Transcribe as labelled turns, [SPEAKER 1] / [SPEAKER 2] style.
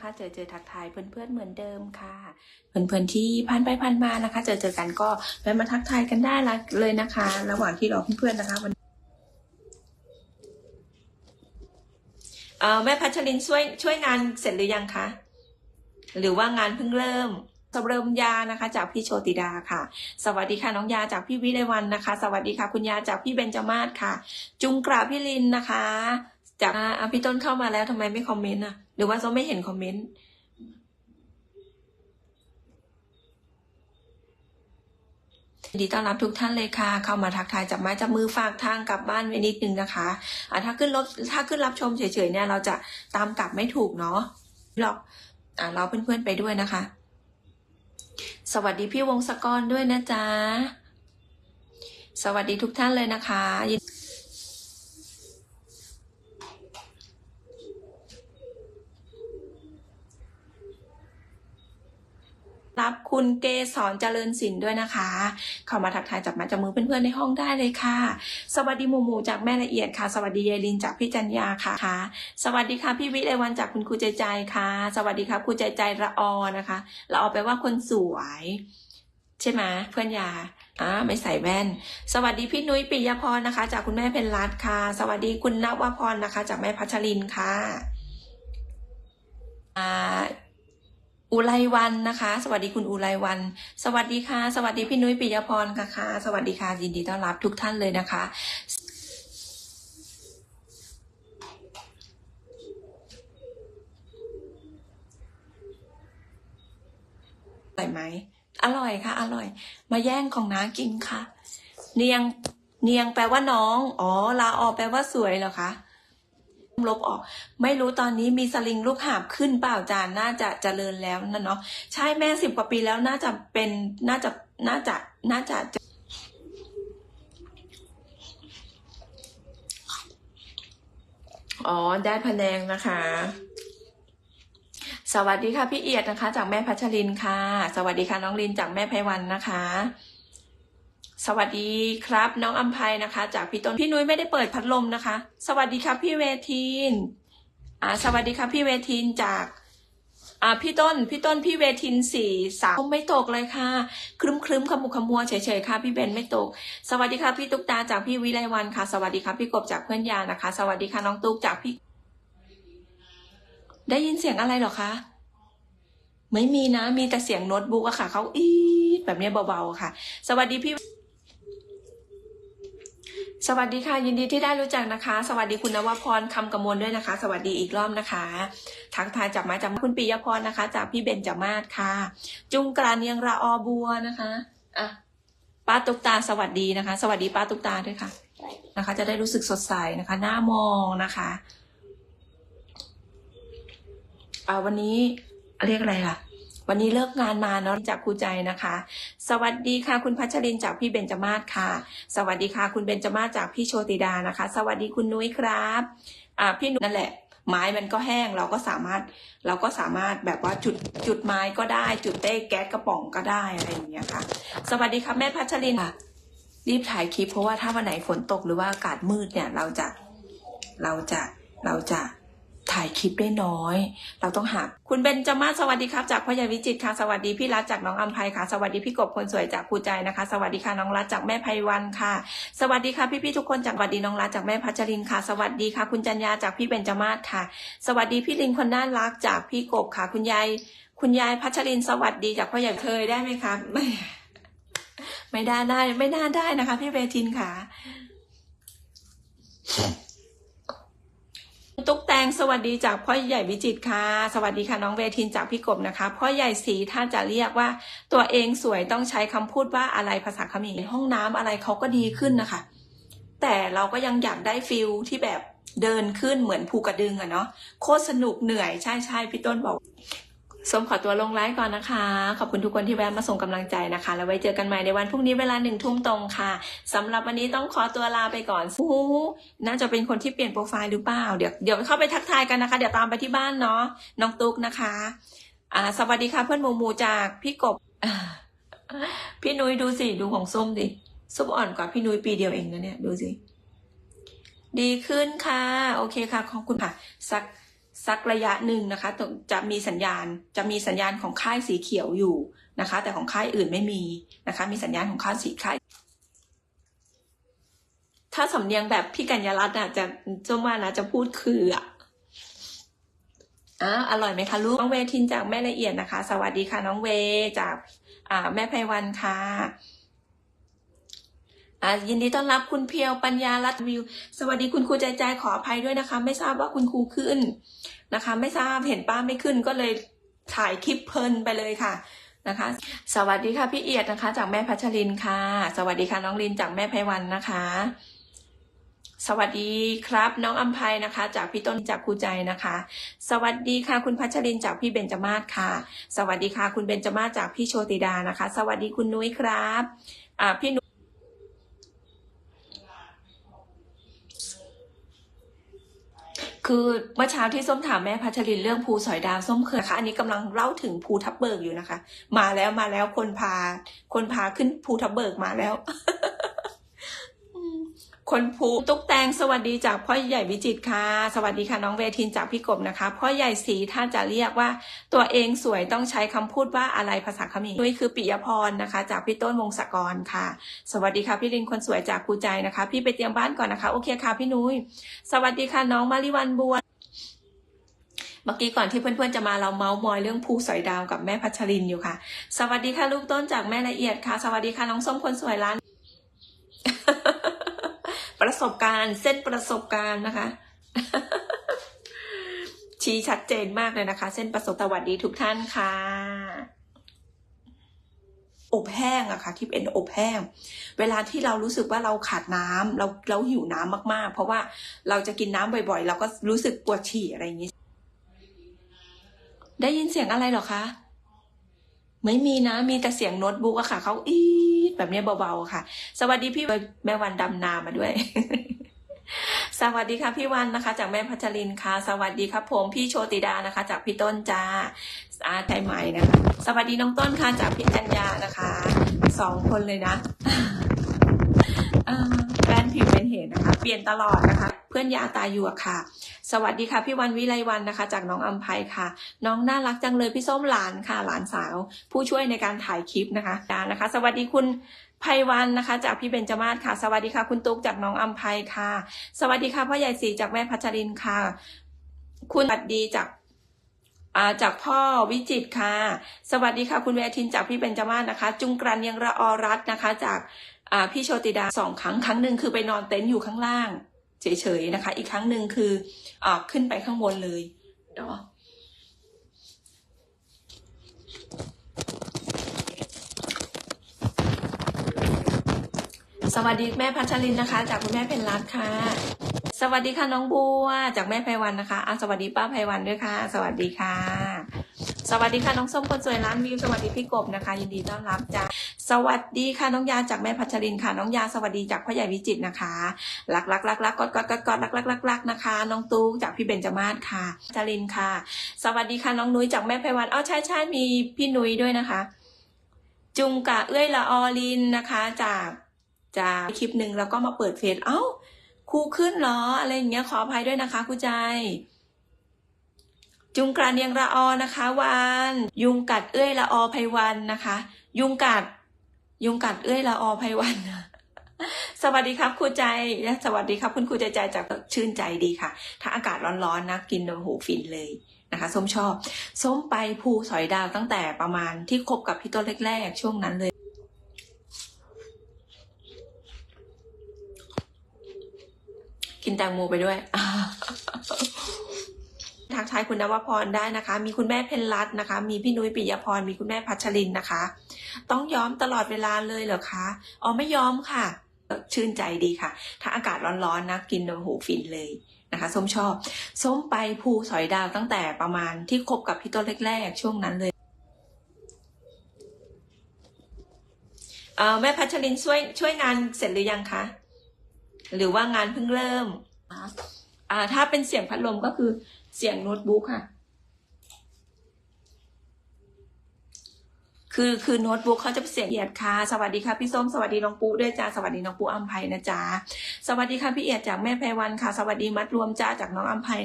[SPEAKER 1] นะคะ เจอเจอทักทายเพื่อนๆเหมือนเดิมค่ะ เพื่อนๆที่ผ่านไปผ่านมานะคะ เจอเจอกันก็แวะมาทักทายกันได้ละเลยนะคะ ระหว่างที่รอเพื่อนๆนะคะวันเอ่อแม่พัชรินช่วยช่วยงานเสร็จหรือยังคะ หรือว่างานเพิ่งเริ่มสเริ่มยานะคะ จากพี่โชติดาค่ะ สวัสดีค่ะน้องยาจากพี่วิไลวันนะคะ สวัสดีค่ะ คุณยาจากพี่เบญจมาศค่ะ จุงกราพี่ลินนะคะ จากอะพี่ต้นเข้ามาแล้วทำไมไม่คอมเมนต์อะ รือว่าเขาไม่เห็นคอมเมนต์ดีต้อนรับทุกท่านเลยค่ะ เข้ามาทักทายจับไม้จับมือฝากทางกลับบ้านไว้นิดนึงนะคะอะถ้าขึ้นรถถ้าขึ้นรับชมเฉยๆเนี่ยเราจะตามกลับไม่ถูกเนาะหรอกอะเราเพื่อนๆไปด้วยนะคะ สวัสดีพี่วงศกรด้วยนะจ๊ะสวัสดีทุกท่านเลยนะคะ รับคุณเกสรเจริญสินด้วยนะคะ เข้ามาทักทายจับมาจับมือเพื่อนๆในห้องได้เลยค่ะ สวัสดีหมูหมูจากแม่ละเอียดค่ะ สวัสดียายลินจากพี่จันยาค่ะ สวัสดีค่ะพี่วิไลวันจากคุณครูใจใจค่ะ สวัสดีครับครูใจใจละออนะคะละออแปลว่าคนสวย ใช่ไหมเพื่อนยาอ่าไม่ใส่แว่น สวัสดีพี่นุ้ยปิยพรนะคะ จากคุณแม่เพนรัตค่ะ สวัสดีคุณนวพรนะคะ จากแม่พัชรินค่ะอ่า อุไรวันนะคะ สวัสดีคุณอุไรวัน สวัสดีค่ะ สวัสดีพี่นุ้ยปิยพรค่ะค่ะ สวัสดีค่ะยินดีต้อนรับทุกท่านเลยนะคะอร่อยไหมอร่อยค่ะ อร่อย มาแย่งของน้ากินค่ะ เนียงเนียงแปลว่าน้อง อ๋อลาออกแปลว่าสวยเหรอคะ ลบออก ไม่รู้ตอนนี้มีสลิงลูกหาบขึ้นเปล่าจานน่าจะเจริญแล้วนะเนาะใช่แม่สิบกว่าปีแล้วน่าจะเป็นน่าจะน่าจะน่าจะอ๋อได้พะแนงนะคะ สวัสดีค่ะพี่เอียดนะคะ จากแม่พัชรินค่ะ สวัสดีค่ะน้องลินจากแม่ไพวันนะคะ สวัสดีครับ น้องอัมภัยนะคะ จากพี่ต้นพี่นุ้ยไม่ได้เปิดพัดลมนะคะ สวัสดีครับพี่เวทีนอ่าสวัสดีครับพี่เวทีนจากอ่าพี่ต้นพี่ต้นพี่เวทินสี่สามไม่ตกเลยค่ะ ครึ้มครึ้มขมุขมัวเฉยๆค่ะพี่เบนไม่ตก สวัสดีค่ะพี่ตุ๊กตาจากพี่วิไลวันค่ะ สวัสดีค่ะพี่กบจากเพื่อนยานะคะ สวัสดีค่ะน้องตุ๊กจากพี่ ได้ยินเสียงอะไรหรอคะไม่มีนะมีแต่เสียงโน้ตบุ๊กอะค่ะเขาอีดแบบเนี้ยเบาๆค่ะ สวัสดีพี่ สวัสดีค่ะ ยินดีที่ได้รู้จักนะคะ สวัสดีคุณนวพรคำกมลด้วยนะคะ สวัสดีอีกรอบนะคะทักทายจากมาจากคุณปิยพรนะคะ จากพี่เบนจามาศค่ะ จุงกรานเนียงระออบัวนะคะอะป้าตุ๊กตาสวัสดีนะคะ สวัสดีป้าตุ๊กตาด้วยค่ะนะคะ จะได้รู้สึกสดใสนะคะ หน้ามองนะคะอ่าวันนี้เรียกอะไรล่ะ วันนี้เลิกงานมาเนาะจากครูใจนะคะ สวัสดีค่ะคุณพัชรินจากพี่เบญจมาศค่ะ สวัสดีค่ะ คุณเบญจมาศจากพี่โชติดานะคะ สวัสดีคุณนุ้ยครับอ่าพี่นุ้ยนั่นแหละไม้มันก็แห้งเราก็สามารถเราก็สามารถแบบว่าจุดจุดไม้ก็ได้ จุดเต้แก๊สกระป๋องก็ได้อะไรอย่างเงี้ยค่ะ สวัสดีค่ะแม่พัชรินค่ะ รีบถ่ายคลิปเพราะว่าถ้าวันไหนฝนตกหรือว่าอากาศมืดเนี่ยเราจะเราจะเราจะ ถ่ายคลิปได้น้อย เราต้องหาคุณเบนจามาสวัสดีครับ จากพ่อใหญ่วิจิตค่ะ สวัสดีพี่รัฐจากน้องอัมภัยค่ะ สวัสดีพี่กบคนสวยจากครูใจนะคะ สวัสดีค่ะน้องรัฐจากแม่ไพวันค่ะ สวัสดีค่ะพี่พี่ๆทุกคนจากสวัสดีน้องรัฐจากแม่พัชรินค่ะ สวัสดีค่ะ คุณจันยาจากพี่เบนจามาศค่ะ สวัสดีพี่ลิงคนน่ารักจากพี่กบค่ะ คุณยายคุณยายพัชรินสวัสดีจากพ่อใหญ่เคยได้ไหมคะไม่ไม่ได้ได้ไม่น่าได้นะคะ พี่เวทินค่ะ ตุ๊กแตงสวัสดีจากพ่อใหญ่วิจิตค่ะ สวัสดีค่ะน้องเวทินจากพี่กบนะคะ พ่อใหญ่สีถ้าจะเรียกว่าตัวเองสวยต้องใช้คำพูดว่าอะไรภาษาเขมรห้องน้ำอะไรเขาก็ดีขึ้นนะคะ แต่เราก็ยังอยากได้ฟิลที่แบบเดินขึ้นเหมือนภูกระดึงอะเนาะโคตรสนุกเหนื่อยใช่ใช่พี่ต้นบอก ส้มขอตัวลงไลฟ์ก่อนนะคะ ขอบคุณทุกคนที่แวะมาส่งกำลังใจนะคะ แล้วไว้เจอกันใหม่ในวันพรุ่งนี้เวลาหนึ่งทุ่มตรงค่ะสำหรับวันนี้ต้องขอตัวลาไปก่อนฮู้น่าจะเป็นคนที่เปลี่ยนโปรไฟล์หรือเปล่า เดี๋ยวเดี๋ยวเข้าไปทักทายกันนะคะ เดี๋ยวตามไปที่บ้านเนาะน้องตุ๊กนะคะอ่าสวัสดีค่ะเพื่อนหมูหมูจากพี่กบ พี่นุ้ยดูสิดูของส้มดิส้มอ่อนกว่าพี่นุ้ยปีเดียวเองนะเนี่ยดูสิดีขึ้นค่ะ โอเคค่ะขอบคุณค่ะสัก สักระยะหนึ่งนะคะจะมีสัญญาณจะมีสัญญาณของค่ายสีเขียวอยู่นะคะ แต่ของค่ายอื่นไม่มีนะคะ มีสัญญาณของค่ายสีค่ายถ้าสำเนียงแบบพี่กัญญารัตน์อะจะจ้าว่านะจะพูดคืออะอ่าอร่อยไหมคะลูกน้องเวทินจากแม่ละเอียดนะคะ สวัสดีค่ะน้องเวจากอ่าแม่ไพวันค่ะ ยินดีต้อนรับคุณเพียวปัญญารัตวิว สวัสดีคุณครูใจใจขออภัยด้วยนะคะ ไม่ทราบว่าคุณครูขึ้นนะคะ ไม่ทราบเห็นป้าไม่ขึ้นก็เลยถ่ายคลิปเพลินไปเลยค่ะนะคะ สวัสดีค่ะพี่เอียดนะคะ จากแม่พัชรินค่ะ สวัสดีค่ะน้องลินจากแม่ไพวันนะคะ สวัสดีครับน้องอัมภัยนะคะ จากพี่ต้นจากครูใจนะคะ สวัสดีค่ะคุณพัชรินจากพี่เบญจมาศค่ะ สวัสดีค่ะคุณเบญจมาศจากพี่โชติดานะคะ สวัสดีคุณนุ้ยครับอ่าพี่นุ้ คือเมื่อเช้าที่ส้มถามแม่พัชรินเรื่องภูสอยดาวส้มเคยค่ะอันนี้กำลังเล่าถึงภูทับเบิกอยู่นะคะ มาแล้วมาแล้วคนพา คนพาขึ้นภูทับเบิกมาแล้ว คนภูตุ๊กแตงสวัสดีจากพ่อใหญ่วิจิตค่ะ สวัสดีค่ะน้องเวทินจากพี่กบนะคะ พ่อใหญ่สีถ้าจะเรียกว่าตัวเองสวยต้องใช้คำพูดว่าอะไรภาษาเขมรนุ้ยคือปิยพรนะคะ จากพี่ต้นวงศกรค่ะ สวัสดีค่ะพี่ลินคนสวยจากครูใจนะคะ พี่ไปเตรียมบ้านก่อนนะคะ โอเคค่ะพี่นุ้ยสวัสดีค่ะน้องมาริวันบัวเมื่อกี้ก่อนที่เพื่อนๆจะมาเราเมาส์มอยเรื่องภูสอยดาวกับแม่พัชรินอยู่ค่ะ สวัสดีค่ะลูกต้นจากแม่ละเอียดค่ะ สวัสดีค่ะน้องส้มคนสวยร้าน ประสบการณ์เส้นประสบการณ์นะคะ ชี้ชัดเจนมากเลยนะคะ เส้นประสบสวัสดีทุกท่านค่ะอบแห้งอะค่ะที่เป็นอบแห้ง เวลาที่เรารู้สึกว่าเราขาดน้ำเราเราหิวน้ำมากๆ เพราะว่าเราจะกินน้ำบ่อยๆ เราก็รู้สึกปวดฉี่อะไรอย่างนี้ ได้ยินเสียงอะไรหรอคะ ไม่มีนะ มีแต่เสียงโน้ตบุ๊กอะค่ะเขาอี แบบนี้เบาๆค่ะ สวัสดีพี่แม่วันดำนามาด้วย สวัสดีค่ะพี่วันนะคะ จากแม่พัชรินค่ะ สวัสดีครับผมพี่โชติดานะคะ จากพี่ต้นจ้าอาใจใหม่นะคะ สวัสดีน้องต้นค่ะจากพี่จัญญานะคะสองคนเลยนะอ่า ผิวเป็นเหตุนะคะ เปลี่ยนตลอดนะคะ เพื่อนยาตาอยู่ค่ะ สวัสดีค่ะ พี่วันวิไลวันนะคะ จากน้องอัมภัยค่ะ น้องน่ารักจังเลยพี่ส้มหลานค่ะ หลานสาว ผู้ช่วยในการถ่ายคลิปนะคะดานะคะ สวัสดีคุณไพวันนะคะ จากพี่เบญจมาศค่ะ สวัสดีค่ะ คุณตุ๊กจากน้องอัมภัยค่ะ สวัสดีค่ะพ่อใหญ่สีจากแม่พัชรินค่ะ คุณสวัสดีจากาจากพ่อวิจิตค่ะ สวัสดีค่ะ คุณเวทินจากพี่เบญจมาศนะคะ จุงกรันยังระอรัตนะคะ จาก พี่โชติดาสองครั้งครั้งหนึ่งคือไปนอนเต็นท์อยู่ข้างล่าง เฉยๆนะคะ อีกครั้งหนึ่งคืออ่าขึ้นไปข้างบนเลยเนาะสวัสดีแม่พัชรินนะคะ จากคุณแม่เพนรัตน์ค่ะ สวัสดีค่ะน้องบัวจากแม่ไพวันนะคะอะสวัสดีป้าไพวันด้วยค่ะ สวัสดีค่ะ สวัสดีค่ะน้องส้มคนสวยร้านวิวสวัสดีพี่กบนะคะ ยินดีต้อนรับจ้า สวัสดีค่ะน้องยาจากแม่พัชรินค่ะน้องยาสวัสดีจากพ่อใหญ่วิจิตนะคะรักรักรักรักกอดกอดกดกดรักรักรักรักนะคะ น้องตู้จากพี่เบญจมาศค่ะพัชรินค่ะ สวัสดีค่ะน้องนุ้ยจากแม่ไพวันอ้าวใช่ใช่มีพี่นุ้ยด้วยนะคะ จุงกะเอื้อยละออลินนะคะ จากจากคลิปหนึ่งแล้วก็มาเปิดเฟซเอ้าครูขึ้นเหรออะไรอย่างเงี้ยขออภัยด้วยนะคะครูใจจุงกรานเนียงระออนะคะวานยุงกัดเอื้อยละออไพวันนะคะ ยุงกัด ยุงกัดเอื้อยละออไพวัน สวัสดีครับครูใจและสวัสดีครับ คุณครูใจใจจากชื่นใจดีค่ะ ถ้าอากาศร้อนๆนะกินโอ้โหฟินเลยนะคะส้มชอบส้มไปภูสอยดาวตั้งแต่ประมาณที่คบกับพี่ต้นแรกๆ ช่วงนั้นเลย กินแตงโมไปด้วยทักทายคุณนวพรได้นะคะ มีคุณแม่เพนรัตน์นะคะ มีพี่นุ้ยปิยพร มีคุณแม่พัชรินนะคะ ต้องย้อมตลอดเวลาเลยเหรอคะอ๋อไม่ย้อมค่ะ ชื่นใจดีค่ะ ถ้าอากาศร้อนๆนะกินโอ้โหฟินเลยนะคะส้มชอบส้มไปภูสอยดาวตั้งแต่ประมาณที่คบกับพี่ต้นแรกๆ ช่วงนั้นเลยเออแม่พัชรินช่วยช่วยงานเสร็จหรือยังคะหรือว่างานเพิ่งเริ่มอ่าถ้าเป็นเสียงพัดลมก็คือเสียงโน้ตบุ๊กค่ะ คือคือโน้ตบุ๊กเขาจะเป็นเสียงเอียดค่ะ สวัสดีค่ะพี่ส้ม สวัสดีน้องปูด้วยจ้า สวัสดีน้องปูอัมภัยนะจ้า สวัสดีค่ะพี่เอียดจากแม่ไพวันค่ะ สวัสดีมัดรวมจ้าจากน้องอัมภัย